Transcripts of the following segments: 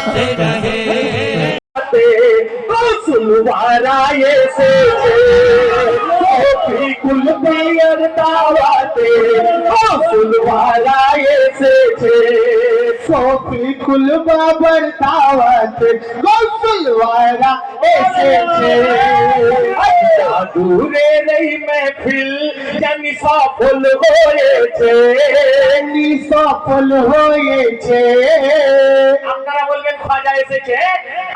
साथ रहे। हाँ, सुनवाराए से कुल भी अरतावाते सुनवाराए से কফি কুল বাবার দাওয়াতে গোসলওয়ারা এসেছে। জাদুরের এই মেহফিল জানি সফল হয়েছে। সফল হয়েছে। আপনারা বলবেন খাজা এসেছে?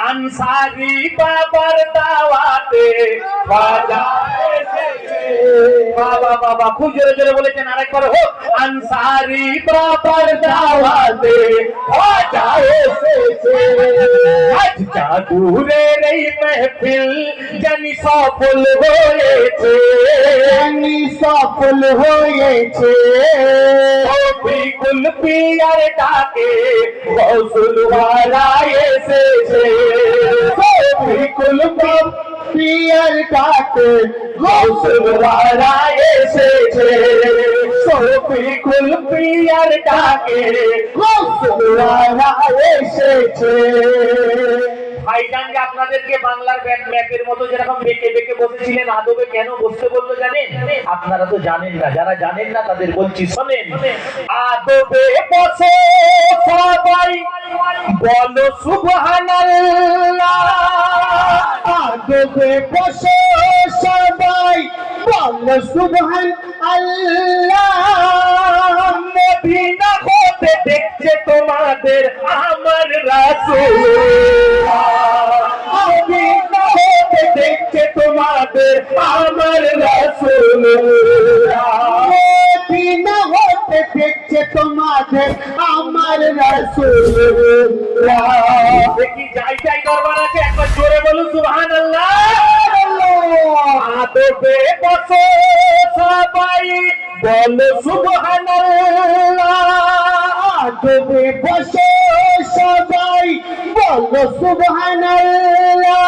আনসারি বাবার দাওয়াতে খাজা বাবা বাবা খুব জোরে জোরে বলেছেন আরেকবার হোক আনসারি বাবার দাওয়াতে খাজা এসেছে আজ জাদুরের এই মেহফিল জানি সফল হয়েছে। জানি সফল হয়েছে। বিকুল পিয়ার ডাকে গৌসুল ওয়ালা পিয়ার গৌসুল ওয়ালা এসেছে। বিকুল পিয়ার কাকে ওয়ালা এসেছে। ভাইজান যে আপনাদেরকে বাংলার ম্যাপের মতো যেরকম বেঁকে বেঁকে বসেছিলেন আদবে কেন বসতে বলল জানেন? আপনারা তো জানেন না যারা জানেন না তাদের বলছি শোনেন। আদবে বসে সবাই বলো সুবহানাল্লাহ। আদবে বসে সবাই বলো সুবহান আল্লাহ মদিনা হতে দেখছে তোমাদের আমার রাসূল। দেখছে তোমাদের আমার রাসূল। হতে দেখছে তোমাদের আমার রাসূল। যাই দরবার আছে, একবার বলুন বসে সবাই বলো, সুবহানাল্লাহ। আদবে বসে সবাই বলো সুবহানাল্লাহ,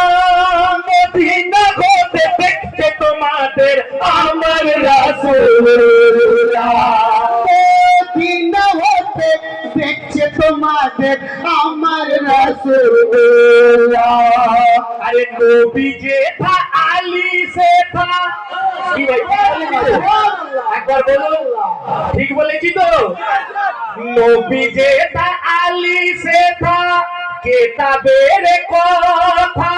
মদিনা হতে দেখছে তোমাদের আমার রাসূলুল্লাহ। মদিনা হতে দেখছে তোমাদের আমার রাসূলুল্লাহ। আরে নবী যে থা আলী সে থা কি ভাই একবার বলুন। ঠিক বলেছি তো? নবী যে আলী সে কেতাবের কথা।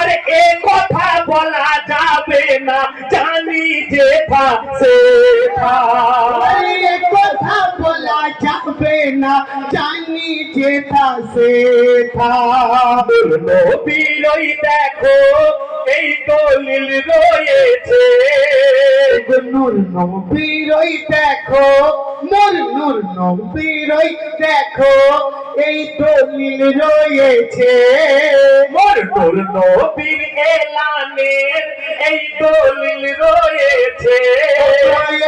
আরে এ কথা বলা যাবে না জানি যে থা সে থা এ কথা বলা যাবে না জানি যে তা সে থা নবীরই দেখো এই দলিল রয়েছে। নূর নবীরই দেখো নূর নূর নবীরই দেখো এই দলিল রয়েছে। মোর তোর নবীর এলানের এই দলিল রয়েছে।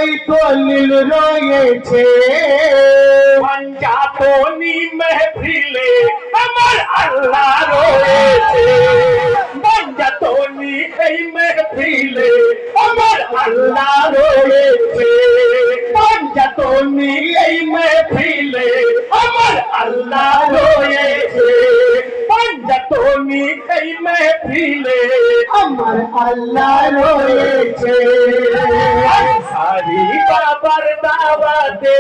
এই দলিল রয়েছে। পঞ্জাতনি মেহফিলে আমার আল্লাহ রয়েছে আল্লাহ রয়েছে পঞ্জাতনি এই মেহফিলে আমার আল্লাহ রয়েছে পঞ্জাতনি এই মেহফিলে আমার আল্লাহ রয়েছে। সারি বাবার দাওয়াতে।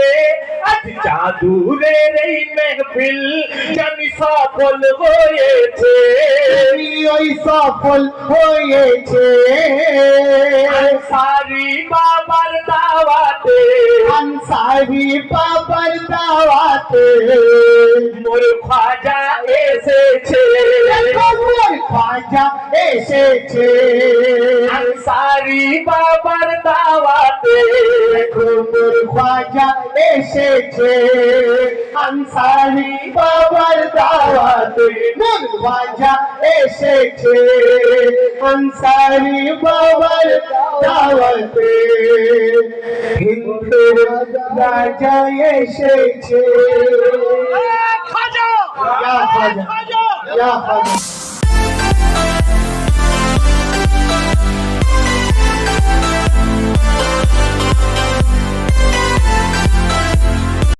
আজ জাদুরের এই মেহফিল জানি সফল হয়েছে। ওই সফল হয়েছে। সারি বাবার দাওয়াতে। আনসারি বাবার দাওয়াতে। মোর খাজা এসেছে। মোর খাজা এসেছে। সারি বাবার দাওয়াতে মোর খাজা এসেছে। আনসারি বাবার দাওয়াতে মোর খাজা এসেছে। আনসারি বাবার দাওয়াতে হিন্দুর রাজা এসেছে। খাজা! খাজা খাজা।